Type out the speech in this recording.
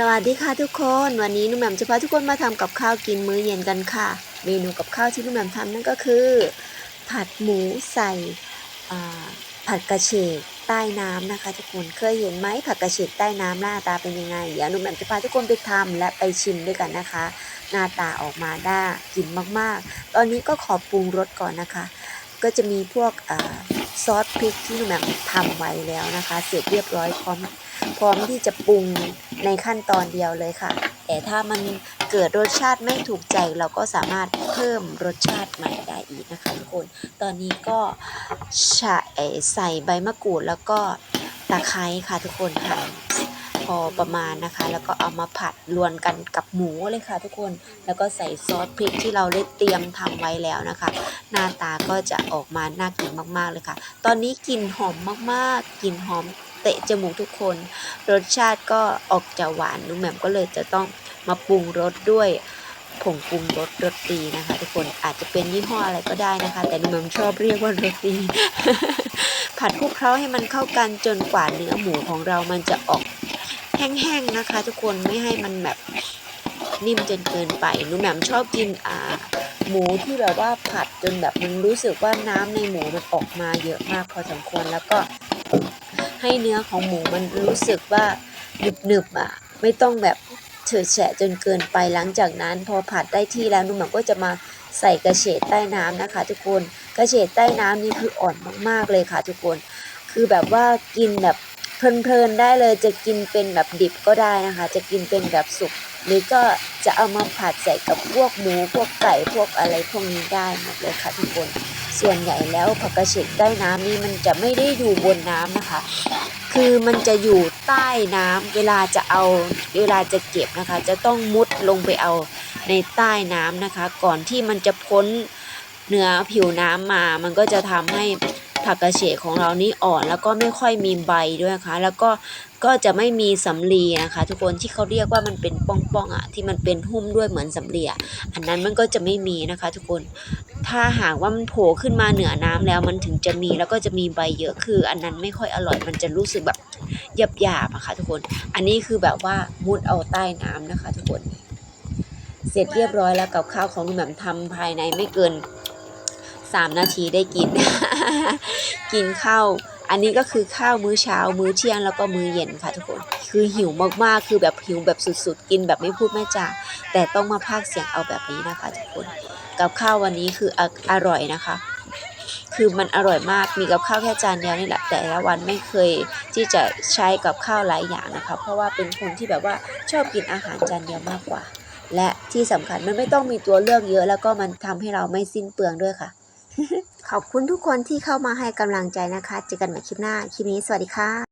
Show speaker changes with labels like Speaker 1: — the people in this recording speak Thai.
Speaker 1: สวัสดีค่ะทุกคน วันนี้นุ่มแหม่มจะพาทุกคนมาทำกับข้าวกินมื้อเย็นกันค่ะ เมนูกับข้าวที่นุ่มแหม่มทำนั่นก็คือ ผัดหมูใส่ผัดกระเฉดใต้น้ำนะคะ ทุกคนเคยเห็นไหมผัดกระเฉดใต้น้ำหน้าตาเป็นยังไงเดี๋ยวนุ่มแหม่มจะพาทุกคนไปทำและไปชิมด้วยกันนะคะ หน้าตาออกมาได้กินมากๆ ตอนนี้ก็ขอปรุงรสก่อนนะคะ ก็จะมีพวกอ ซอสพริกที่แหม่มทำไว้แล้วนะคะ เสร็จเรียบร้อยพร้อมพร้อมที่จะปรุงในขั้นตอนเดียวเลยค่ะ แต่ถ้ามันเกิดรสชาติไม่ถูกใจเราก็สามารถเพิ่มรสชาติใหม่ได้อีกนะคะทุกคน ตอนนี้ก็ใส่ใบมะกรูดแล้วก็ตะไคร้ค่ะทุกคนค่ะ อประมาณนะคะ แล้วก็เอามาผัดรวนกันกับหมูเลยค่ะ ทุกคนแล้วก็ใส่ซอสพริกที่เราได้เตรียมทำไว้แล้วนะคะ หน้าตาก็จะออกมาน่ากินมากๆเลยค่ะ ตอนนี้กลิ่นหอมมากๆกลิ่นหอมเตะจมูกทุกคน รสชาติก็ออกจะหวานนุ่มแหม่มก็เลยจะต้องมาปรุงรสด้วยผงปรุงรสรสดีนะคะ ทุกคนอาจจะเป็นยี่ห้ออะไรก็ได้นะคะ แต่นุ่มแหม่มชอบเรียกว่ารสดีผัดคลุกเคล้าให้มันเข้ากันจนกว่าเนื้อหมูของเรามันจะออก แห้งๆนะคะ ทุกคนไม่ให้มันแบบนิ่มจนเกินไปนุ่มแหม่มชอบกินอ่าหมูที่แบบว่าผัดจนแบบมันรู้สึกว่าน้ำในหมูมันออกมาเยอะมากพอสมควรแล้วก็ให้เนื้อของหมูมันรู้สึกว่าหนึบๆอะไม่ต้องแบบเฉอะแฉะจนเกินไปหลังจากนั้น พอผัดได้ที่แล้วนุ่มหม่ำก็จะมาใส่กระเฉดใต้น้ำนะคะ ทุกคนกระเฉดใต้น้ำนี่คืออ่อนมากๆเลยค่ะ ทุกคน คือแบบว่ากินแบบ เพลินๆได้เลยจะกินเป็นแบบดิบก็ได้นะคะ จะกินเป็นแบบสุกหรือก็จะเอามาผัดใส่กับพวกหมูพวกไก่พวกอะไรพวกนี้ได้หมดเลยค่ะทุกคน ส่วนใหญ่แล้วผักกระเฉดใต้น้ำนี่มันจะไม่ได้อยู่บนน้ำนะคะ คือมันจะอยู่ใต้น้ำเวลาจะเอาเวลาจะเก็บนะคะ จะต้องมุดลงไปเอาในใต้น้ำนะคะ ก่อนที่มันจะพ้นเนื้อผิวน้ำมา มันก็จะทำให้ ผักกระเฉดของเรานี่อ่อนแล้วก็ไม่ค่อยมีใบด้วยนะคะ แล้วก็ก็จะไม่มีสำลีนะคะ ทุกคนที่เขาเรียกว่ามันเป็นป้องๆอะที่มันเป็นหุ้มด้วยเหมือนสำลีอะอันนั้นมันก็จะไม่มีนะคะ ทุกคนถ้าหากว่ามันโผล่ขึ้นมาเหนือน้ำแล้วมันถึงจะมีแล้วก็จะมีใบเยอะคือ อันนั้นไม่ค่อยอร่อยมันจะรู้สึกแบบหยาบๆอะค่ะทุกคน อันนี้คือแบบว่ามุดเอาใต้น้ำนะคะ ทุกคน เสร็จเรียบร้อยแล้วกับข้าวของลุงแหม่มทำภายในไม่เกิน สามนาทีได้กิน กินข้าวอันนี้ก็คือข้าวมื้อเช้า มื้อเที่ยงแล้วก็มื้อเย็นค่ะทุกคนคือหิวมากๆ คือแบบหิวแบบสุดๆ กินแบบไม่พูดไม่จาแต่ต้องมาพากเสียงเอาแบบนี้นะคะทุกคน กับข้าววันนี้คือออร่อยนะคะ คือมันอร่อยมากมีกับข้าวแค่จานเดียวนี่แหละแต่ละวันไม่เคยที่จะใช้กับข้าวหลายอย่างนะคะ เพราะว่าเป็นคนที่แบบว่าชอบกินอาหารจานเดียวมากกว่า และที่สำคัญมันไม่ต้องมีตัวเลือกเยอะ แล้วก็มันทำให้เราไม่สิ้นเปลืองด้วยค่ะ ขอบคุณทุกคนที่เข้ามาให้กำลังใจนะคะ เจอกันใหม่คลิปหน้า คลิปนี้สวัสดีค่ะ